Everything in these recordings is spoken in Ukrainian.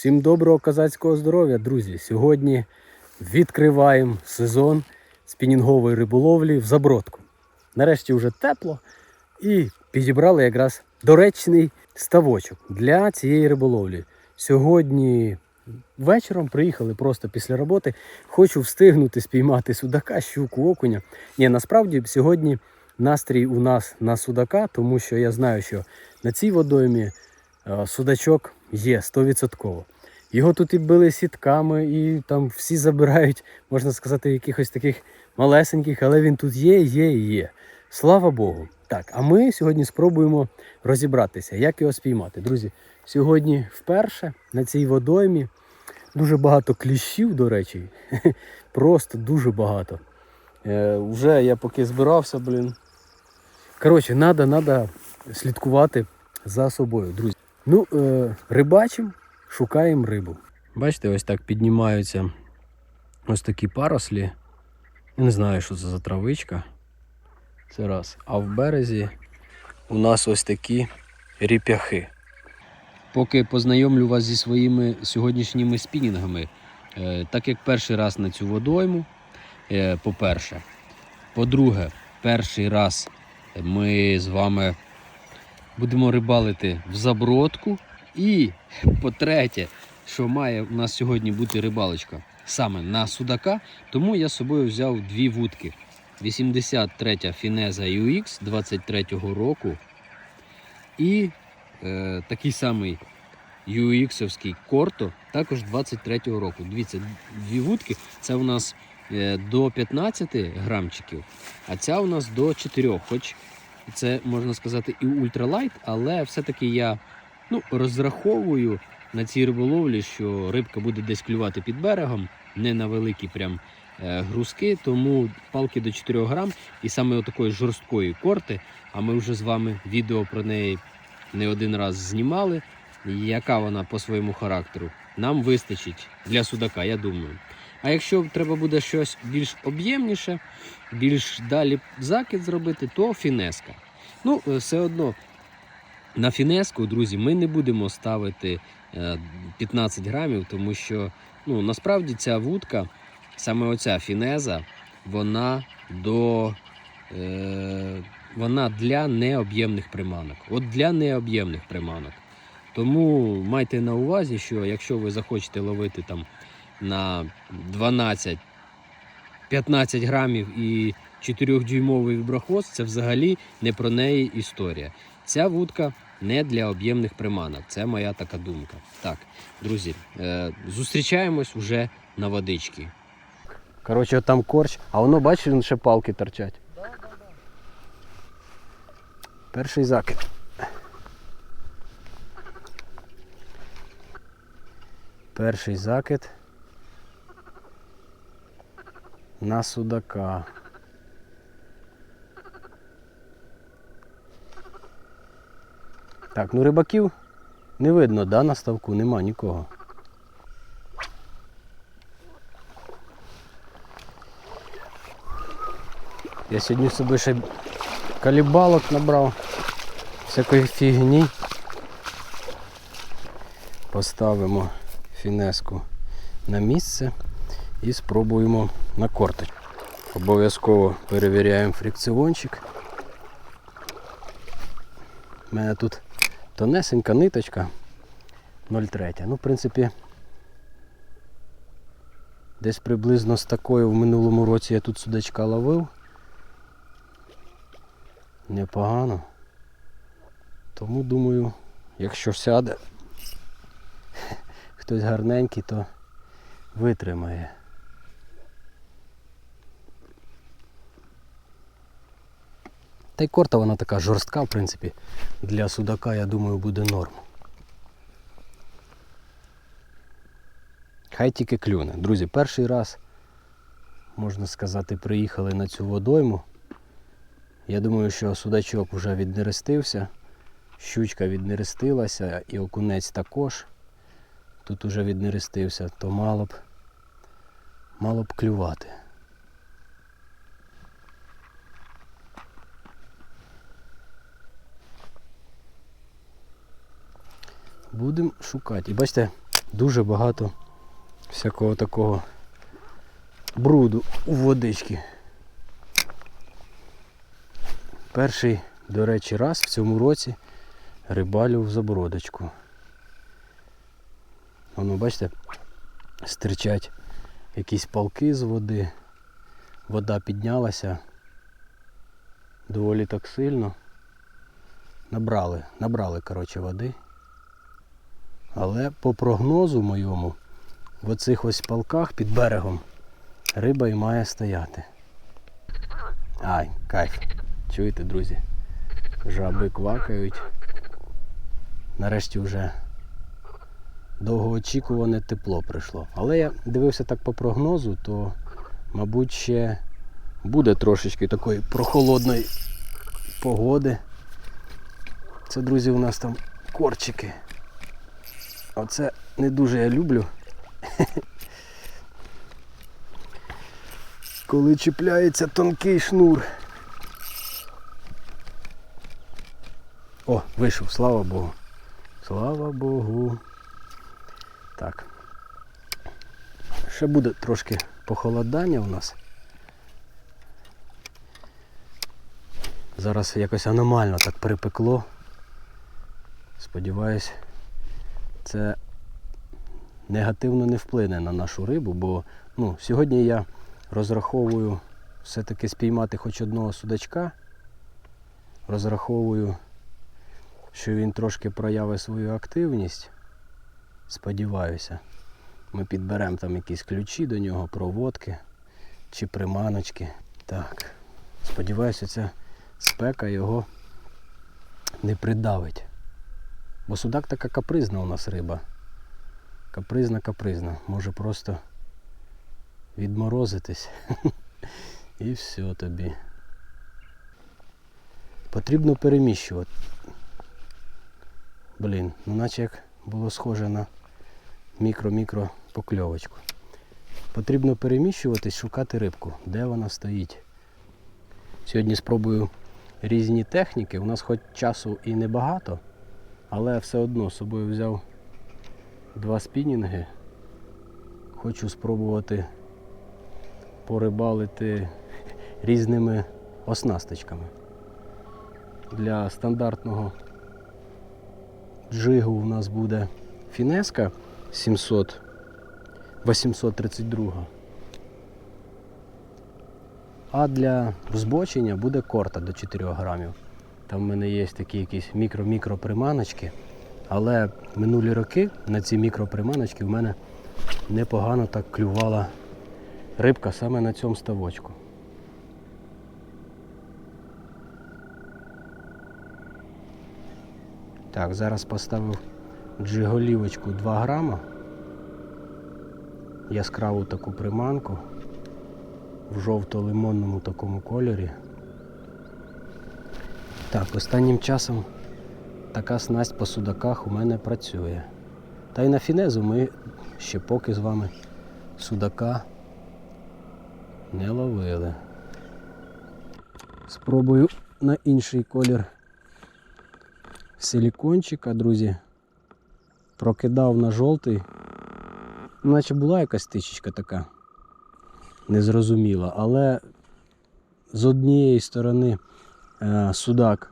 Всім доброго козацького здоров'я, друзі. Сьогодні відкриваємо сезон спінінгової риболовлі в Забродку. Нарешті вже тепло і підібрали якраз доречний ставочок для цієї риболовлі. Сьогодні вечором приїхали просто після роботи. Хочу встигнути спіймати судака, щуку, окуня. Ні, насправді сьогодні настрій у нас на судака, тому що я знаю, що на цій водоймі е, судачок є 100%. Його тут і били сітками, і там всі забирають, можна сказати, якихось таких малесеньких, але він тут є, є і є. Слава Богу. Так, а ми сьогодні спробуємо розібратися, як його спіймати. Друзі, сьогодні вперше на цій водоймі дуже багато кліщів, до речі. Просто дуже багато. Е, вже я поки збирався, блін. Коротше, треба, слідкувати за собою, друзі. Ну, е, рибачимо, шукаємо рибу. Бачите, ось так піднімаються ось такі парослі. Я не знаю, що це за травичка. Це раз. А в березі у нас ось такі ріп'яхи. Поки познайомлю вас зі своїми сьогоднішніми спінінгами, е, так як перший раз на цю водойму, е, по-перше. По-друге, перший раз ми з вами будемо рибалити в забродку. І по-третє, що має у нас сьогодні бути рибалочка саме на судака, тому я з собою взяв дві вудки. 83 Фінеза UX 23-го року і е, такий самий UX-овський Корто, також 23-го року. Дивіться, дві вудки. Це у нас е, до 15 грамчиків, а ця у нас до 4. Хоч це можна сказати і ультралайт, але все-таки я ну, розраховую на цій риболовлі, що рибка буде десь клювати під берегом, не на великі прям е, грузки, тому палки до 4 грам і саме отакої жорсткої корти, а ми вже з вами відео про неї не один раз знімали. Яка вона по своєму характеру, нам вистачить для судака, я думаю. А якщо треба буде щось більш об'ємніше, більш далі закид зробити, то фінеска. Ну, е, все одно на фінеску, друзі, ми не будемо ставити е, 15 грамів, тому що ну, насправді ця вудка, саме оця фінеза, вона до. Е, вона для необ'ємних приманок. От для необ'ємних приманок. Тому майте на увазі, що якщо ви захочете ловити там на 12-15 грамів і 4-дюймовий віброхвост, це взагалі не про неї історія. Ця вудка не для об'ємних приманок. Це моя така думка. Так, друзі, е, зустрічаємось вже на водичці. Коротше, там корч, а воно бачиш, ще палки торчать. Перший закид. Перший закид на судака. Так, ну рибаків не видно, да, на ставку нема нікого. Я сьогодні собі ще калібалок набрав, всякої фігні. Поставимо фінеску на місце і спробуємо на корточку. Обов'язково перевіряємо фрикціончик. У мене тут тонесенька ниточка 0,3. Ну, в принципі, десь приблизно з такою в минулому році я тут судачка ловив. Непогано. Тому думаю, якщо сяде хтось гарненький, то витримає. Та й корта вона така жорстка, в принципі, для судака, я думаю, буде норм. Хай тільки клюне. Друзі, перший раз, можна сказати, приїхали на цю водойму. Я думаю, що судачок вже віднерестився, щучка віднерестилася і окунець також. Тут уже віднерестився, то мало б мало б клювати. Будемо шукати. І бачите, дуже багато всякого такого бруду у водички. Перший, до речі, раз в цьому році рибалю в забродочку. Воно, бачите, стирчать якісь палки з води. Вода піднялася доволі так сильно. Набрали, набрали, коротше, води. Але по прогнозу моєму, в оцих ось палках під берегом риба і має стояти. Ай, кайф. Чуєте, друзі? Жаби квакають. Нарешті вже довгоочікуване тепло прийшло. Але я дивився так по прогнозу, то, мабуть, ще буде трошечки такої прохолодної погоди. Це, друзі, у нас там корчики. Оце не дуже я люблю. Коли чіпляється тонкий шнур. О, вийшов, слава Богу. Слава Богу. Так. Ще буде трошки похолодання у нас. Зараз якось аномально так припекло. Сподіваюсь, це негативно не вплине на нашу рибу, бо ну, сьогодні я розраховую все-таки спіймати хоч одного судачка. Розраховую, що він трошки проявить свою активність. Сподіваюся, ми підберемо там якісь ключі до нього, проводки чи приманочки. Так. Сподіваюся, ця спека його не придавить. Бо судак така капризна у нас риба. Капризна, капризна. Може просто відморозитись. І все тобі. Потрібно переміщувати. Блін, ну наче як було схоже на мікро-мікро покльовочку. Потрібно переміщуватись, шукати рибку, де вона стоїть. Сьогодні спробую різні техніки. У нас хоч часу і небагато, але все одно з собою взяв два спінінги. Хочу спробувати порибалити різними оснасточками. Для стандартного джигу у нас буде фінеска 700 832. А для взбочення буде корта до 4 грамів. Там в мене є такі якісь мікро-мікро приманочки. Але минулі роки на ці мікроприманочки в мене непогано так клювала рибка саме на цьому ставочку. Так, зараз поставив джиголівочку 2 грама. Яскраву таку приманку в жовто-лимонному такому кольорі. Так, останнім часом така снасть по судаках у мене працює. Та й на фінезу ми ще поки з вами судака не ловили. Спробую на інший колір силікончика, друзі. Прокидав на жовтий. Наче була якась тичечка така незрозуміла, але з однієї сторони судак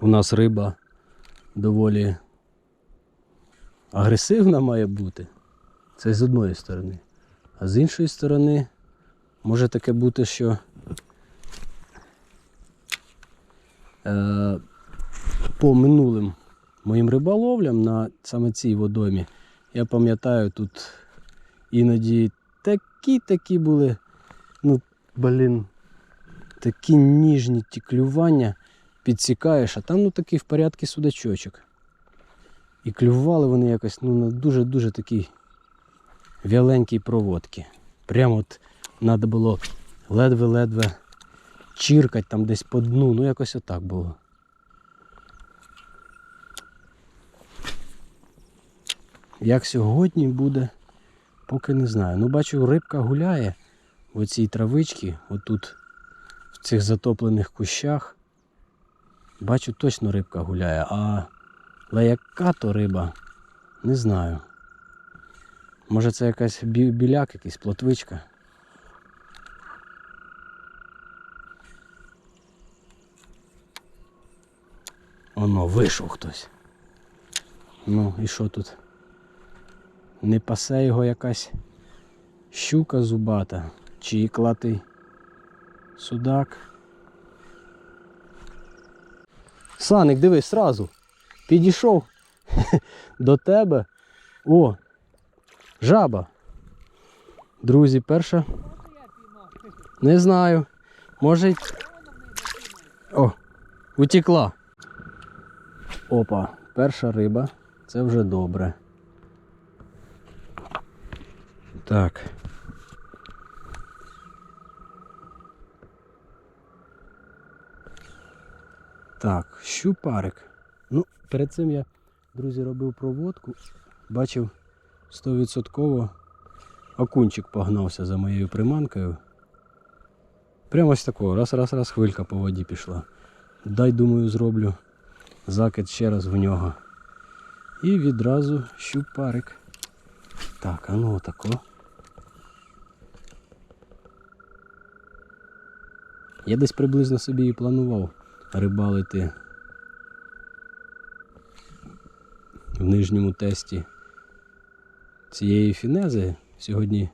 у нас риба доволі агресивна має бути. Це з одної сторони. А з іншої сторони може таке бути, що е, по минулим моїм риболовлям на саме цій водоймі, я пам'ятаю, тут іноді такі-такі були, ну, блін, такі ніжні ті клювання підсікаєш, а там ну такий в порядку судачочок. І клювали вони якось ну, на дуже-дуже такій вяленькій проводці. Прямо от треба було ледве-ледве чіркати там десь по дну, ну якось отак було. Як сьогодні буде, поки не знаю. Ну бачу, рибка гуляє в оцій травичці, отут цих затоплених кущах. Бачу, точно рибка гуляє, а але яка то риба, не знаю. Може це якась бі- біляк, якийсь плотвичка. Оно, вийшов хтось. Ну, і що тут? Не пасе його якась щука зубата чи іклатий судак. Саник, дивись, сразу. Підійшов до тебе. О, жаба. Друзі, перша. Не знаю. Може. О, утекла. Опа, перша риба. Це вже добре. Так. Так, щупарик. Ну, перед цим я, друзі, робив проводку. Бачив 100% окунчик погнався за моєю приманкою. Прямо ось такого. Раз, раз, раз, хвилька по воді пішла. Дай, думаю, зроблю закид ще раз в нього. І відразу щупарик. Так, а ну отако. Я десь приблизно собі і планував рибалити в нижньому тесті цієї фінези. Сьогодні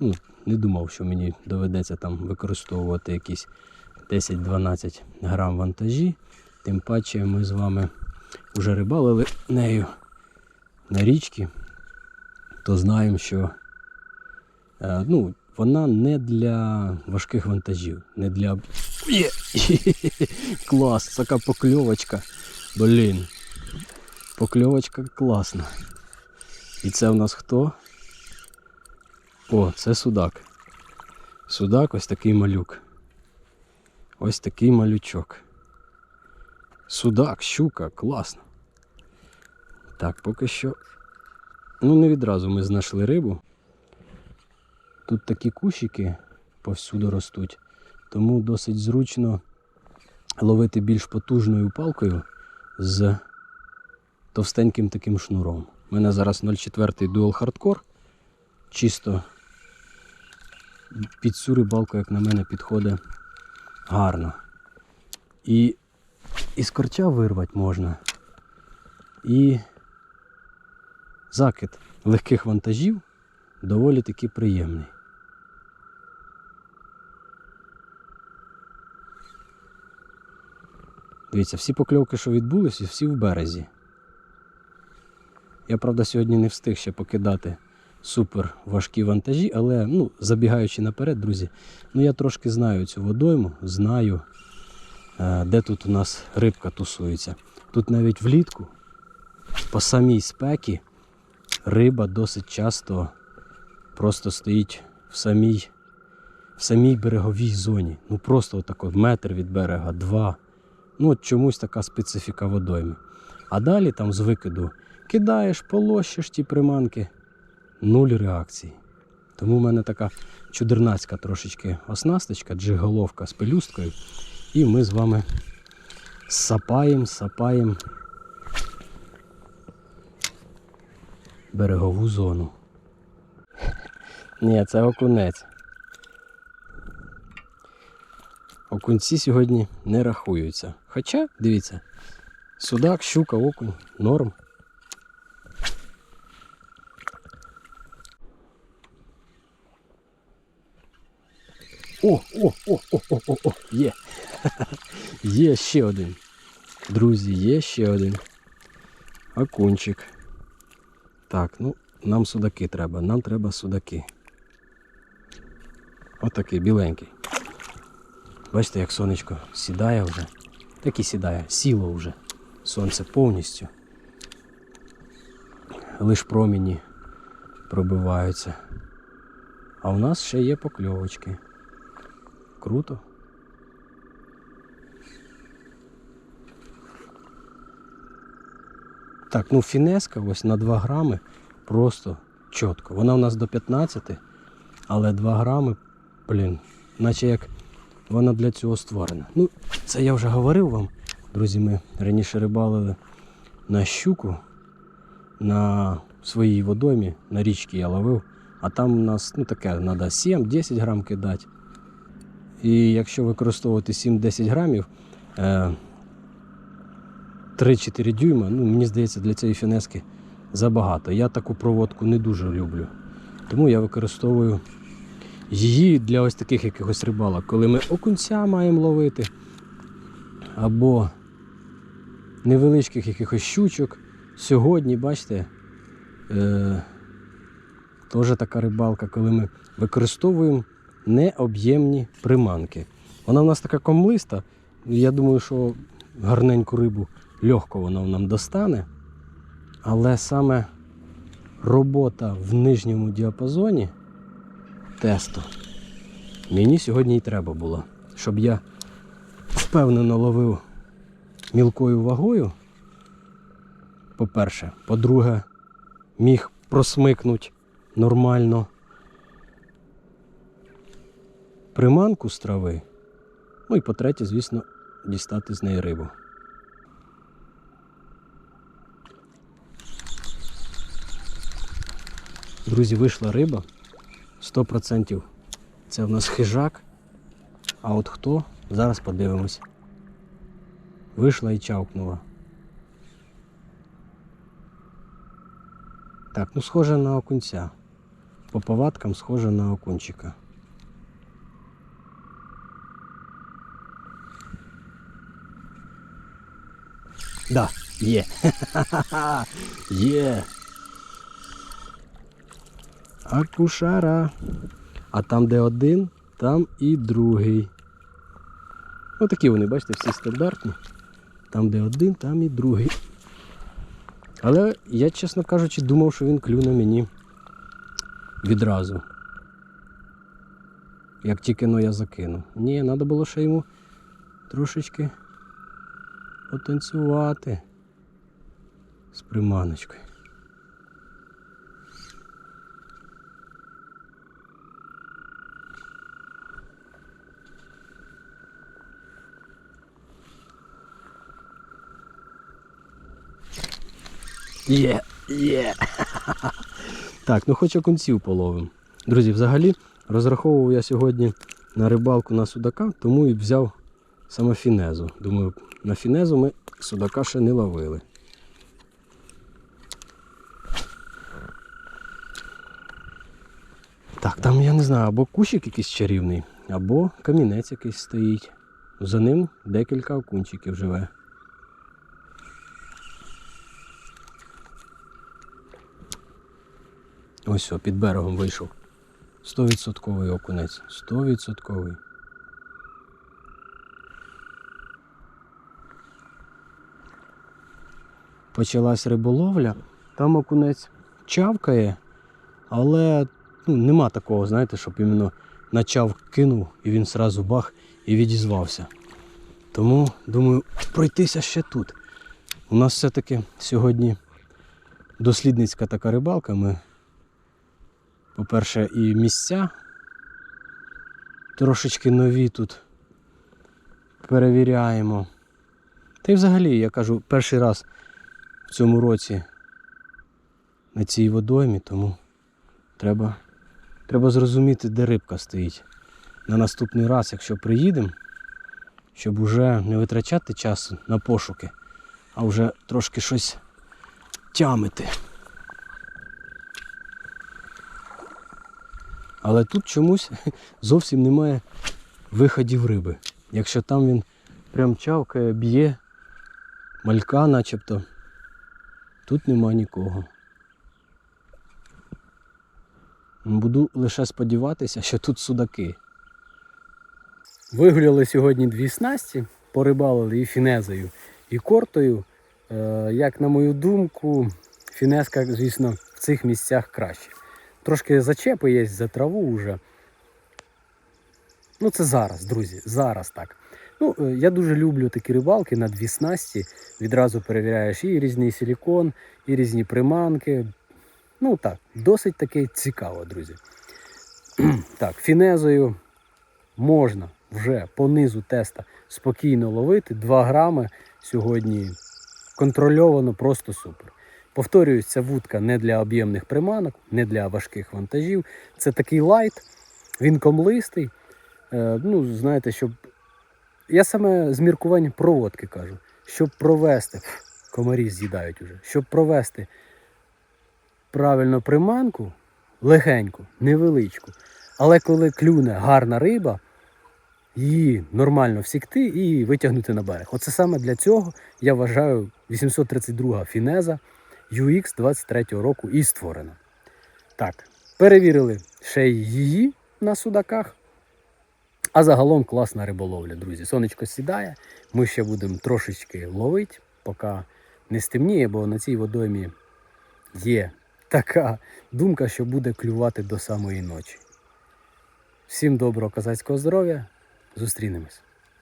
ну, не думав, що мені доведеться там використовувати якісь 10-12 грам вантажі. Тим паче ми з вами вже рибалили нею на річці, то знаємо, що е, ну, вона не для важких вантажів, не для. Є! Клас, така покльовочка. Блін. Покльовочка класна. І це в нас хто? О, це судак. Судак ось такий малюк. Ось такий малючок. Судак, щука, класно. Так, поки що. Ну, не відразу ми знайшли рибу. Тут такі кущики повсюду ростуть, тому досить зручно ловити більш потужною палкою з товстеньким таким шнуром. У мене зараз 0,4 Dual Hardcore. Чисто під цю рибалку, як на мене, підходить гарно. І із корча вирвати можна. І закид легких вантажів доволі таки приємний. Дивіться, всі покльовки, що відбулися, всі в березі. Я, правда, сьогодні не встиг ще покидати супер важкі вантажі, але ну, забігаючи наперед, друзі, ну я трошки знаю цю водойму, знаю, е, де тут у нас рибка тусується. Тут навіть влітку, по самій спекі, риба досить часто просто стоїть в самій, в самій береговій зоні. Ну просто отако, метр від берега, два. Ну, от чомусь така специфіка водойми. А далі там з викиду кидаєш, полощиш ті приманки, нуль реакцій. Тому в мене така чудернацька трошечки оснасточка, джиголовка з пелюсткою. І ми з вами сапаємо, сапаємо берегову зону. Ні, це окунець. Окунці сьогодні не рахуються. Хоча, дивіться, судак, щука, окунь, норм. О, о, о, о, о, о, о, є. Є ще один. Друзі, є ще один. Окунчик. Так, ну, нам судаки треба, нам треба судаки. Отакий біленький. Бачите, як сонечко сідає вже. Так і сідає, сіло вже. Сонце повністю. Лиш проміні пробиваються. А у нас ще є покльовочки. Круто. Так, ну фінеска ось на 2 грами просто чітко. Вона у нас до 15, але 2 грами, блін, наче як вона для цього створена. Ну, це я вже говорив вам, друзі, ми раніше рибалили на щуку, на своїй водоймі на річці я ловив, а там у нас ну, таке треба 7-10 грам кидати. І якщо використовувати 7-10 грамів, е, 3-4 дюйма, ну, мені здається, для цієї фінески забагато. Я таку проводку не дуже люблю. Тому я використовую її для ось таких якихось рибалок, коли ми окунця маємо ловити, або невеличких якихось щучок. Сьогодні, бачите, е, теж така рибалка, коли ми використовуємо необ'ємні приманки. Вона в нас така комлиста. Я думаю, що гарненьку рибу легко вона нам достане. Але саме робота в нижньому діапазоні тесту мені сьогодні і треба було, щоб я впевнено ловив мілкою вагою. По-перше, по-друге, міг просмикнути нормально приманку з трави. Ну і по-третє, звісно, дістати з неї рибу. Друзі, вийшла риба. 100% це в нас хижак. А от хто? Зараз подивимось. Вийшла і чавкнула. Так, ну схоже на окунця. По повадкам схоже на окунчика. Да, є. Є. Акушара. А там, де один, там і другий. Ось такі вони, бачите, всі стандартні. Там, де один, там і другий. Але я, чесно кажучи, думав, що він клюне мені відразу. Як тільки но я закину. Ні, треба було ще йому трошечки потанцювати з приманочкою. Є, є. Так, ну хоч окунців половим. Друзі, взагалі розраховував я сьогодні на рибалку на судака, тому і взяв саме фінезу. Думаю, на фінезу ми судака ще не ловили. Так, там я не знаю, або кущик якийсь чарівний, або камінець якийсь стоїть. За ним декілька окунчиків живе. Ось о, під берегом вийшов. 100% окунець. 100%. Почалась риболовля, там окунець чавкає, але ну, нема такого, знаєте, щоб іменно начав кинув і він сразу бах і відізвався. Тому думаю, пройтися ще тут. У нас все-таки сьогодні дослідницька така рибалка. Ми по-перше, і місця трошечки нові тут перевіряємо. Та й взагалі, я кажу, перший раз в цьому році на цій водоймі, тому треба, треба зрозуміти, де рибка стоїть. На наступний раз, якщо приїдемо, щоб уже не витрачати часу на пошуки, а вже трошки щось тямити. Але тут чомусь зовсім немає виходів риби. Якщо там він прям чавкає, б'є, малька начебто, тут нема нікого. Буду лише сподіватися, що тут судаки. Вигуляли сьогодні дві снасті, порибалили і фінезою, і кортою. Е, Як на мою думку, фінеска, звісно, в цих місцях краще. Трошки зачепи є за траву вже. Ну, це зараз, друзі, зараз так. Ну, е, я дуже люблю такі рибалки на дві снасті. Відразу перевіряєш і різний силікон, і різні приманки. Ну так, досить таки цікаво, друзі. так, фінезою можна вже по низу теста спокійно ловити. 2 грами сьогодні контрольовано, просто супер. Повторююсь, ця вудка не для об'ємних приманок, не для важких вантажів. Це такий лайт, він комлистий. Е, ну, знаєте, щоб. Я саме з міркувань проводки кажу, щоб провести, комарі з'їдають уже, щоб провести правильно приманку, легеньку, невеличку. Але коли клюне гарна риба, її нормально всікти і витягнути на берег. Оце саме для цього я вважаю 832 фінеза UX 23 року і створена. Так, перевірили ще й її на судаках. А загалом класна риболовля, друзі. Сонечко сідає. Ми ще будемо трошечки ловити, поки не стемніє, бо на цій водоймі є така думка, що буде клювати до самої ночі. Всім доброго козацького здоров'я. Зустрінемось.